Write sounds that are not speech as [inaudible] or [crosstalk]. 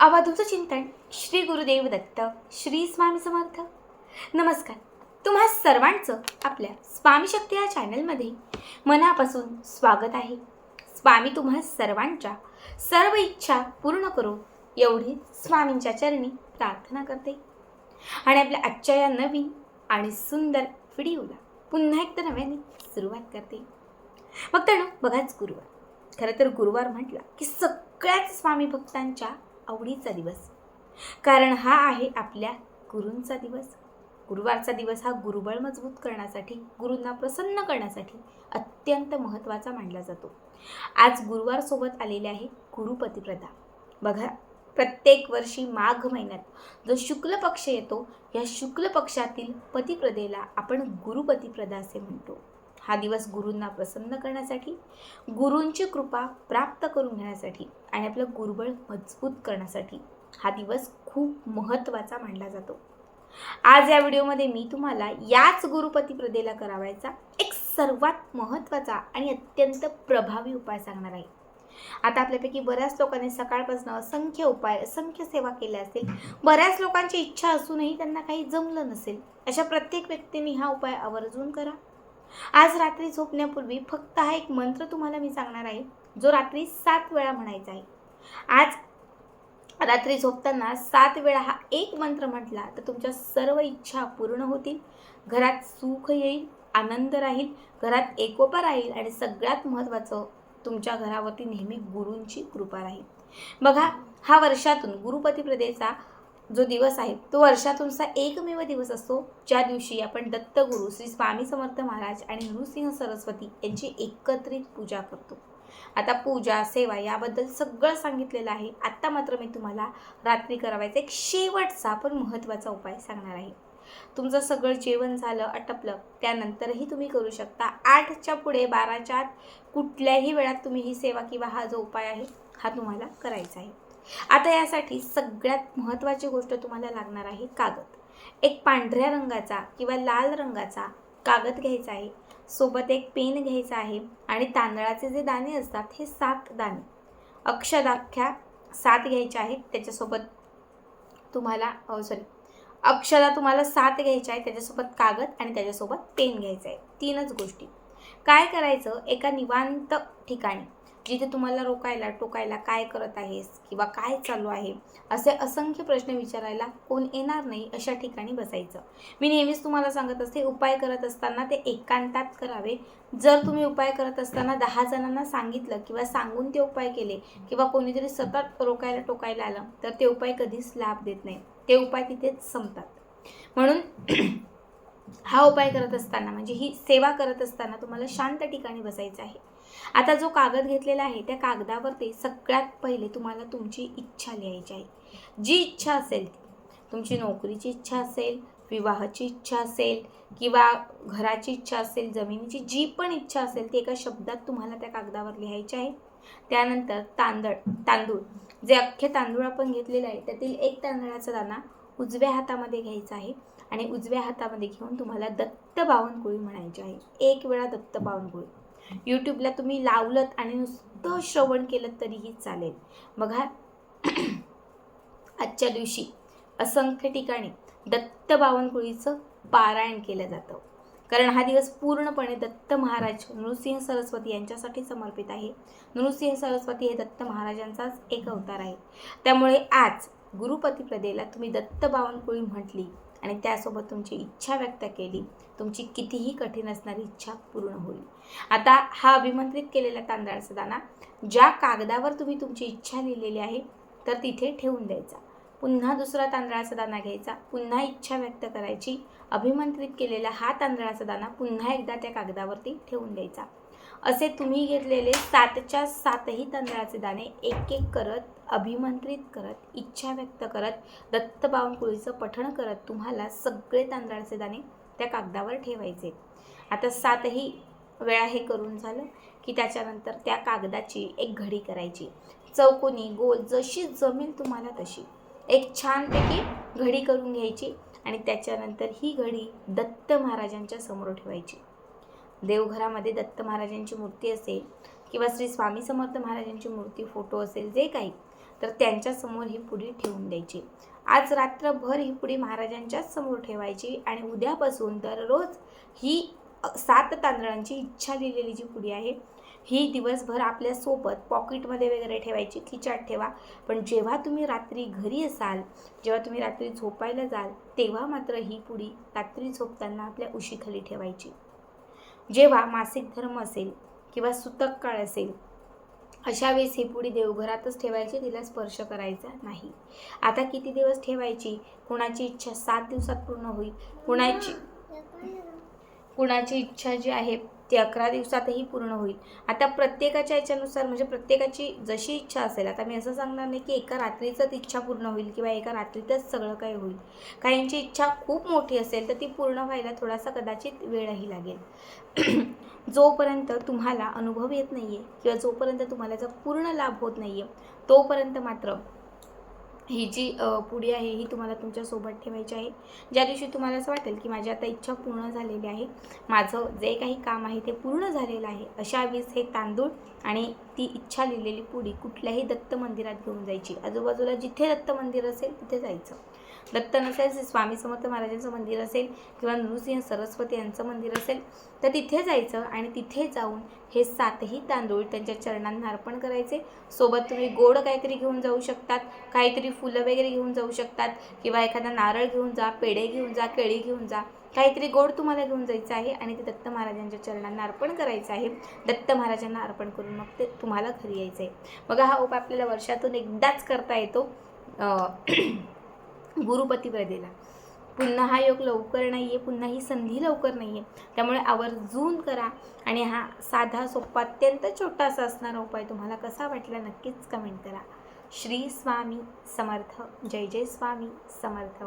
अवधूत चिंतन श्री गुरुदेव दत्त श्री स्वामी समर्थ. नमस्कार. तुम्हा सर्वांचं आपल्या स्वामी शक्ती या चॅनलमध्ये मनापासून स्वागत आहे. स्वामी तुम्हा सर्वांच्या सर्व इच्छा पूर्ण करो एवढी स्वामींच्या चरणी प्रार्थना करते. आणि आपल्या आजच्या या नवीन आणि सुंदर व्हिडिओला पुन्हा एकदा नव्याने सुरुवात करते. मग तर बघाच गुरुवार. खरं तर गुरुवार म्हटला की सगळ्याच स्वामी भक्तांच्या आवडीचा दिवस. कारण हा आहे आपल्या गुरूंचा दिवस. गुरुवारचा दिवस हा गुरुबळ मजबूत करण्यासाठी गुरूंना प्रसन्न करण्यासाठी अत्यंत महत्त्वाचा मानला जातो. आज गुरुवारसोबत आलेले आहे गुरुपतिप्रदा बघा प्रत्येक वर्षी माघ महिन्यात जो शुक्ल पक्ष येतो या शुक्ल पक्षातील पतिप्रदेला आपण गुरुपतिप्रदा असे म्हणतो. हा दिवस गुरूंना प्रसन्न करण्यासाठी गुरूंची कृपा प्राप्त करून घेण्यासाठी आणि आपलं गुरुबळ मजबूत करण्यासाठी हा दिवस खूप महत्त्वाचा मानला जातो. आज या व्हिडिओमध्ये मी तुम्हाला याच गुरुपती प्रदेला करावायचा एक सर्वात महत्त्वाचा आणि अत्यंत प्रभावी उपाय सांगणार आहे. आता आपल्यापैकी बऱ्याच लोकांनी सकाळपासून असंख्य उपाय असंख्य सेवा केल्या असतील. बऱ्याच लोकांची इच्छा असूनही त्यांना काही जमलं नसेल. अशा प्रत्येक व्यक्तीने हा उपाय आवर्जून करा. आज रात्री झोपण्यापूर्वी फक्त हा एक मंत्र तुम्हाला मी सांगणार आहे. जो रात्री सात वेळा म्हणायचा आहे. आज रात्री झोपताना सात वेळा हा एक मंत्र म्हटला तर तुमच्या सर्व इच्छा पूर्ण होतील. घरात सुख येईल आनंद राहील घरात एकोपा राहील आणि सगळ्यात महत्त्वाचं तुमच्या घरावरती नेहमी गुरूंची कृपा राहील. बघा हा वर्षातून गुरुपती प्रदेचा जो दिवस आहे तो वर्षातूनचा एकमेव दिवस असतो ज्या दिवशी आपण दत्तगुरू श्री स्वामी समर्थ महाराज आणि नृसिंह सरस्वती यांची एकत्रित पूजा करतो. आता पूजा सेवा याबद्दल सगळं सांगितलेलं आहे. आत्ता मात्र मी तुम्हाला रात्री करावायचा एक शेवटचा पण महत्त्वाचा उपाय सांगणार आहे. तुमचं सगळं जेवण झालं आटपलं त्यानंतरही तुम्ही करू शकता. आठच्या पुढे बाराच्या आत कुठल्याही वेळात तुम्ही ही सेवा किंवा हा जो उपाय आहे हा तुम्हाला करायचा आहे. आता यासाठी सगळ्यात महत्त्वाची गोष्ट तुम्हाला लागणार आहे कागद. एक पांढऱ्या रंगाचा किंवा लाल रंगाचा कागद घ्यायचा आहे. सोबत एक पेन घ्यायचा आहे आणि तांदळाचे जे दाणे असतात हे सात दाणे. अक्षदाख्या सात घ्यायच्या आहेत. त्याच्यासोबत तुम्हाला सॉरी अक्षदा तुम्हाला सात घ्यायच्या आहे त्याच्यासोबत कागद आणि त्याच्यासोबत पेन घ्यायचं आहे. तीनच गोष्टी. काय करायचं? एका निवांत ठिकाणी जिथे तुम्हाला रोकायला टोकायला काय करत आहेस किंवा काय चालू आहे असे असंख्य प्रश्न विचारायला कोण येणार नाही अशा ठिकाणी बसायचं. मी नेहमीच तुम्हाला सांगत असते उपाय करत असताना ते एकांतात करावे. जर तुम्ही उपाय करत असताना दहा जणांना सांगितलं किंवा सांगून ते उपाय केले किंवा कोणीतरी सतत रोकायला टोकायला आलं तर ते उपाय कधीच लाभ देत नाही ते उपाय तिथेच संपतात. म्हणून हा उपाय करत असताना म्हणजे ही सेवा करत असताना तुम्हाला शांत ठिकाणी बसायचं आहे. आता जो कागद घेतलेला आहे त्या कागदावरती सगळ्यात पहिले तुम्हाला तुमची इच्छा लिहायची आहे. जी इच्छा असेल ती तुमची नोकरीची इच्छा असेल विवाहाची इच्छा असेल किंवा घराची इच्छा असेल जमिनीची जी पण इच्छा असेल ती एका शब्दात तुम्हाला त्या कागदावर लिहायची आहे. त्यानंतर तांदळ तांदूळ. जे अख्खे तांदूळ आपण घेतलेले आहे त्यातील एक तांदळाचा दाणा उजव्या हातामध्ये घ्यायचा आहे आणि उजव्या हातामध्ये घेऊन तुम्हाला दत्त बावनकुळी म्हणायची आहे. एक वेळा दत्त बावनकुळी. यूट्यूबला तुम्ही लावलत आणि नुसतं श्रवण केलं तरीही चालेल. बघा आजच्या दिवशी असंख्य ठिकाणी दत्त बावनकुळीचं पारायण केलं जातं. कारण हा दिवस पूर्णपणे दत्त महाराज नृसिंह सरस्वती यांच्यासाठी समर्पित आहे. नृसिंह सरस्वती हे दत्त महाराजांचाच एक अवतार आहे. त्यामुळे आज गुरुपतीप्रदेला तुम्ही दत्त बावनकुळी म्हटली आणि त्यासोबत तुमची इच्छा व्यक्त केली तुमची कितीही कठीण असणारी इच्छा पूर्ण होईल. आता हा अभिमंत्रित केलेला तांदळाचा दाणा ज्या कागदावर तुम्ही तुमची इच्छा लिहिलेली आहे तर तिथे ठेवून द्यायचा. पुन्हा दुसरा तांदळाचा दाणा घ्यायचा पुन्हा इच्छा व्यक्त करायची. अभिमंत्रित केलेला हा तांदळाचा दाना पुन्हा एकदा त्या कागदावरती ठेवून द्यायचा. असे तुम्ही घेतलेले सातच्या सातही तांदळाचे दाणे एक एक करत अभिमंत्रित करत इच्छा व्यक्त करत दत्त बावनकुळीचं पठण करत तुम्हाला सगळे तांदळाचे दाणे त्या कागदावर ठेवायचे. आता सातही वेळा हे करून झालं की त्याच्यानंतर त्या कागदाची एक घडी करायची. चौकोनी गोल जशी जमेल तुम्हाला तशी. एक छानपैकी घडी करून घ्यायची आणि त्याच्यानंतर ही घडी दत्त महाराजांच्या समोर ठेवायची. देवघरामध्ये दत्त महाराजांची मूर्ती असेल किंवा श्री स्वामी समर्थ महाराजांची मूर्ती फोटो असेल जे काही तर त्यांच्यासमोर ही पुडी ठेवून द्यायची. आज रात्रभर ही पुडी महाराजांच्याच समोर ठेवायची आणि उद्यापासून दररोज ही सात तांदळांची इच्छा लिहिलेली जी पुडी आहे ही दिवसभर आपल्यासोबत पॉकेटमध्ये वगैरे ठेवायची खिचाट ठेवा. पण जेव्हा तुम्ही रात्री घरी असाल जेव्हा तुम्ही रात्री झोपायला जाल तेव्हा मात्र ही पुडी रात्री झोपताना आपल्या उशीखाली ठेवायची. जेव्हा मासिक धर्म असेल किंवा सुतक काळ असेल अशा वेळेस ही पुडी देवघरातच ठेवायची तिला स्पर्श करायचा नाही. आता किती दिवस ठेवायची? कुणाची इच्छा सात दिवसात पूर्ण होईल? कुणाची कुणाची इच्छा जी आहे ती अकरा दिवसातही पूर्ण होईल. आता प्रत्येकाच्या याच्यानुसार म्हणजे प्रत्येकाची जशी इच्छा असेल आता मी असं सांगणार नाही की एका रात्रीचंच इच्छा पूर्ण होईल किंवा एका रात्रीतच सगळं काही होईल. काहींची इच्छा खूप मोठी असेल तर ती पूर्ण व्हायला थोडासा कदाचित वेळही लागेल. [clears throat] जोपर्यंत तुम्हाला अनुभव येत नाही आहे किंवा जोपर्यंत तुम्हाला जर पूर्ण लाभ होत नाही आहे तोपर्यंत मात्र ही जी पुडी आहे ही तुम्हाला तुमच्यासोबत ठेवायची आहे. ज्या दिवशी तुम्हाला असं वाटेल की माझी आता इच्छा पूर्ण झालेली आहे माझं जे काही काम आहे ते पूर्ण झालेलं आहे अशा वीस हे तांदूळ आणि ती इच्छा लिहिलेली पुडी कुठल्याही दत्त मंदिरात घेऊन जायची. आजूबाजूला जिथे दत्त मंदिर असेल तिथे जायचं. दत्त नसेल स्वामी समर्थ महाराजांचं मंदिर असेल किंवा नृसिंह सरस्वती यांचं मंदिर असेल तर तिथे जायचं आणि तिथे जाऊन हे सातही तांदूळ त्यांच्या चरणांना अर्पण करायचे. सोबत तुम्ही गोड काहीतरी घेऊन जाऊ शकतात काहीतरी फुलं वगैरे घेऊन जाऊ शकतात किंवा एखादा नारळ घेऊन जा पेढे घेऊन जा केळी घेऊन जा. काहीतरी गोड तुम्हाला घेऊन जायचं आहे आणि ते दत्त महाराजांच्या चरणांना अर्पण करायचं आहे. दत्त महाराजांना अर्पण करून मग ते तुम्हाला घरी यायचं आहे बघा हा उपाय आपल्याला वर्षातून एकदाच करता येतो. [clears throat] गुरुपतीप्रदेला पुन्हा हा योग लवकर नाही आहे पुन्हा ही संधी लवकर नाही आहे त्यामुळे आवर्जून करा. आणि हा साधा सोपा अत्यंत छोटासा असणारा उपाय तुम्हाला कसा वाटला नक्कीच कमेंट करा. श्री स्वामी समर्थ. जय जय स्वामी समर्थ.